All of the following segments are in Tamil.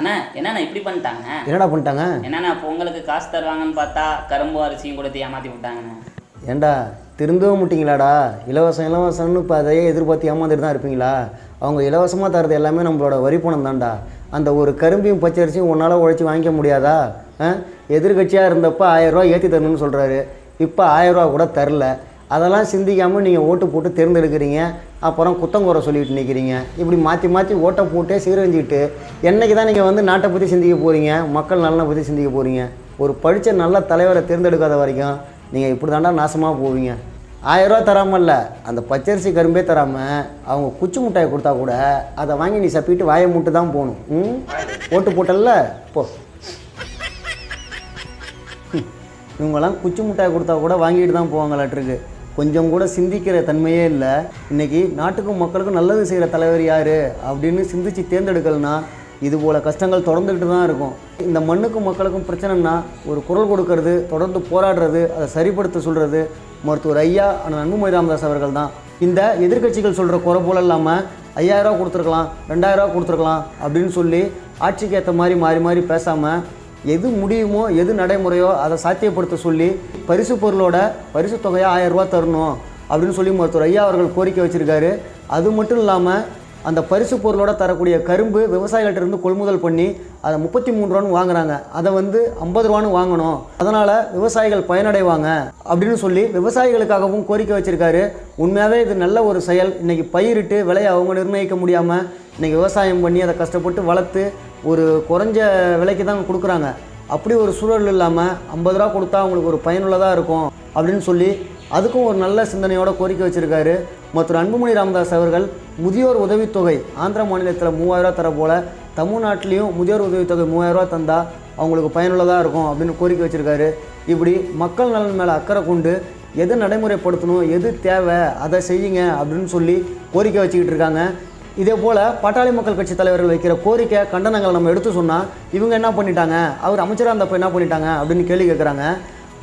என்னண்ணா இப்படி பண்ணிட்டாங்க என்னடா பண்ணிட்டாங்க? என்னண்ணா பொங்கலுக்கு காசு தருவாங்கன்னு பார்த்தா கரும்பு அரிசியும் கொடுத்து ஏமாற்றி விட்டாங்கண்ணே. ஏண்டா திருந்தவும் முட்டிங்களாடா? இலவசம் இலவசம்னு இப்போ அதையே எதிர்பார்த்து ஏமாந்துட்டு தான் இருப்பீங்களா? அவங்க இலவசமாக தரது எல்லாமே நம்மளோட வரி பணம் தான்டா. அந்த ஒரு கரும்பையும் பச்சரிசியும் உன்னால் உழைச்சி வாங்கிக்க முடியாதா? எதிர்கட்சியாக இருந்தப்போ ஆயிரரூவா ஏற்றி தரணும்னு சொல்கிறாரு இப்போ ஆயிரரூவா கூட தரல. அதெல்லாம் சிந்திக்காமல் நீங்கள் ஓட்டு போட்டு தேர்ந்தெடுக்கிறீங்க. அப்புறம் குத்தங்குறை சொல்லிட்டு நிற்கிறீங்க இப்படி மாற்றி மாற்றி ஓட்டை போட்டே சீரழிஞ்சிக்கிட்டு என்னைக்கு தான் நீங்கள் வந்து நாட்டை பற்றி சிந்திக்க போகிறீங்க மக்கள் நலனை பற்றி சிந்திக்க போகிறீங்க ஒரு படித்த நல்ல தலைவரை தேர்ந்தெடுக்காத வரைக்கும் நீங்கள் இப்படி தாண்டா நாசமாக போவீங்க ஆயிரரூவா தராமல்ல அந்த பச்சரிசி கரும்பே தராமல் அவங்க குச்சி மிட்டாய் கொடுத்தா கூட அதை வாங்கி நீ சப்பிட்டு வாயை மூட்டு தான் போகணும். ம்? ஓட்டு போட்டல்ல? போ. இவங்கெல்லாம் குச்சி மிட்டாய் கொடுத்தா கூட வாங்கிட்டு தான் போவாங்களாட்டிருக்கு. கொஞ்சம் கூட சிந்திக்கிற தன்மையே இல்லை. இன்னைக்கு நாட்டுக்கும் மக்களுக்கும் நல்லது செய்கிற தலைவர் யார் அப்படின்னு சிந்திச்சு தேர்ந்தெடுக்கலனா இது போல் கஷ்டங்கள் தொடர்ந்துக்கிட்டு தான் இருக்கும். இந்த மண்ணுக்கும் மக்களுக்கும் பிரச்சனைனா ஒரு குரல் கொடுக்கறது தொடர்ந்து போராடுறது அதை சரிப்படுத்த சொல்கிறது மருத்துவர் ஐயா ஆனால் அன்புமணி ராமதாஸ் அவர்கள் தான். இந்த எதிர்க்கட்சிகள் சொல்கிற குறை போல இல்லாமல் ஐயாயிரரூவா கொடுத்துருக்கலாம் ரெண்டாயிரரூவா கொடுத்துருக்கலாம் அப்படின்னு சொல்லி ஆட்சிக்கு ஏற்ற மாதிரி மாறி மாறி பேசாமல் எது முடியுமோ எது நடைமுறையோ அதை சாத்தியப்படுத்த சொல்லி பரிசு பொருளோட பரிசு தொகையை ஆயிரம் ரூபா தரணும் அப்படின்னு சொல்லி மருத்துவர் ஐயா அவர்கள் கோரிக்கை வச்சுருக்காரு. அது மட்டும் இல்லாமல் அந்த பரிசு பொருளோட தரக்கூடிய கரும்பு விவசாயிகள்கிட்ட இருந்து கொள்முதல் பண்ணி அதை முப்பத்தி மூணு ரூபான்னு வாங்குறாங்க. அதை வந்து ஐம்பது ரூபான்னு வாங்கணும். அதனால் விவசாயிகள் பயனடைவாங்க அப்படின்னு சொல்லி விவசாயிகளுக்காகவும் கோரிக்கை வச்சுருக்காரு. உண்மையாகவே இது நல்ல ஒரு செயல். இன்றைக்கி பயிரிட்டு விலையை அவங்க நிர்ணயிக்க முடியாமல் இன்றைக்கி விவசாயம் பண்ணி அதை கஷ்டப்பட்டு வளர்த்து ஒரு குறைஞ்ச விலைக்கு தான் கொடுக்குறாங்க. அப்படி ஒரு சூழல் இல்லாமல் ஐம்பது ரூபா கொடுத்தா அவங்களுக்கு ஒரு பயனுள்ளதாக இருக்கும் அப்படின்னு சொல்லி அதுக்கும் ஒரு நல்ல சிந்தனையோட கோரிக்கை வச்சுருக்காரு. மற்றும் அன்புமணி ராமதாஸ் அவர்கள் முதியோர் உதவித்தொகை ஆந்திர மாநிலத்தில் மூவாயிரரூவா தர போல தமிழ்நாட்டிலையும் முதியோர் உதவித்தொகை மூவாயிரரூவா தந்தால் அவங்களுக்கு பயனுள்ளதாக இருக்கும் அப்படின்னு கோரிக்கை வச்சுருக்காரு. இப்படி மக்கள் நலன் மேலே அக்கறை கொண்டு எது நடைமுறைப்படுத்தணும் எது தேவை அதை செய்யுங்க அப்படின்னு சொல்லி கோரிக்கை வச்சுக்கிட்டு இருக்காங்க. இதே போல் பாட்டாளி மக்கள் கட்சி தலைவர்கள் வைக்கிற கோரிக்கை கண்டனங்களை நம்ம எடுத்து சொன்னால் இவங்க என்ன பண்ணிட்டாங்க? அவர் அமைச்சராக இருந்தப்போ என்ன பண்ணிட்டாங்க அப்படின்னு கேள்வி கேட்குறாங்க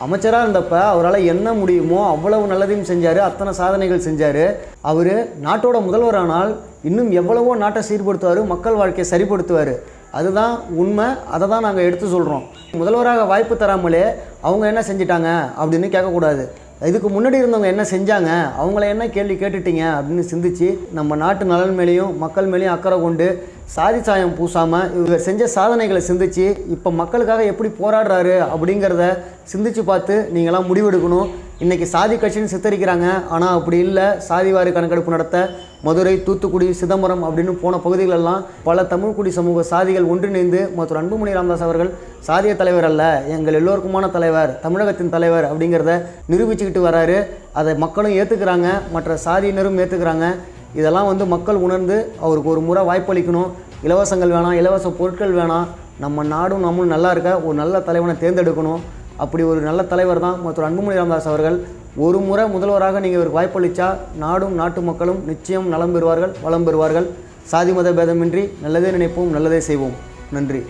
அமைச்சராக இருந்தப்ப அவரால் என்ன முடியுமோ அவ்வளவு நல்லதையும் செஞ்சார் அத்தனை சாதனைகள் செஞ்சார். அவர் நாட்டோட முதல்வரானால் இன்னும் எவ்வளவோ நாட்டை சீர்படுத்துவார் மக்கள் வாழ்க்கையை சரிப்படுத்துவார். அதுதான் உண்மை அதை தான் நாங்கள் எடுத்து சொல்கிறோம் முதல்வராக வாய்ப்பு தராமலே அவங்க என்ன செஞ்சிட்டாங்க அப்படின்னு கேட்கக்கூடாது. இதுக்கு முன்னாடி இருந்தவங்க என்ன செஞ்சாங்க அவங்கள என்ன கேள்வி கேட்டுட்டீங்க அப்படின்னு சிந்திச்சு நம்ம நாட்டு நலன் மேலேயும் மக்கள் மேலேயும் அக்கறை கொண்டு சாதி சாயம் பூசாமல் இவர் செஞ்ச சாதனைகளை சிந்திச்சு இப்போ மக்களுக்காக எப்படி போராடுறாரு அப்படிங்கிறத சிந்திச்சு பார்த்து நீங்களாம் முடிவெடுக்கணும். இன்றைக்கி சாதி கட்சின்னு சித்தரிக்கிறாங்க. ஆனால் அப்படி இல்லை. சாதிவாரி கணக்கெடுப்பு நடத்த மதுரை தூத்துக்குடி சிதம்பரம் அப்படின்னு போன பகுதிகளெல்லாம் பல தமிழ்குடி சமூக சாதிகள் ஒன்றிணைந்து மற்றும் அன்புமணி ராமதாஸ் அவர்கள் சாதிய தலைவர் அல்ல எங்கள் எல்லோருக்குமான தலைவர் தமிழகத்தின் தலைவர் அப்படிங்கிறத நிரூபிச்சுக்கிட்டு வராரு. அதை மக்களும் ஏற்றுக்கிறாங்க மற்ற சாதியினரும் ஏற்றுக்கிறாங்க இதெல்லாம் வந்து மக்கள் உணர்ந்து அவருக்கு ஒரு முறை வாய்ப்பளிக்கணும். இலவசங்கள் வேணாம் இலவச பொருட்கள் வேணாம். நம்ம நாடும் நம்மளும் நல்லா இருக்க ஒரு நல்ல தலைவனை தேர்ந்தெடுக்கணும். அப்படி ஒரு நல்ல தலைவர் தான் மற்ற அன்புமணி ராமதாஸ் அவர்கள். ஒரு முறை முதல்வராக நீங்கள் இவருக்கு வாய்ப்பளித்தா நாடும் நாட்டு மக்களும் நிச்சயம் நலம் பெறுவார்கள் வளம் பெறுவார்கள். சாதி மத பேதமின்றி நல்லதே நினைப்போம் நல்லதே செய்வோம். நன்றி.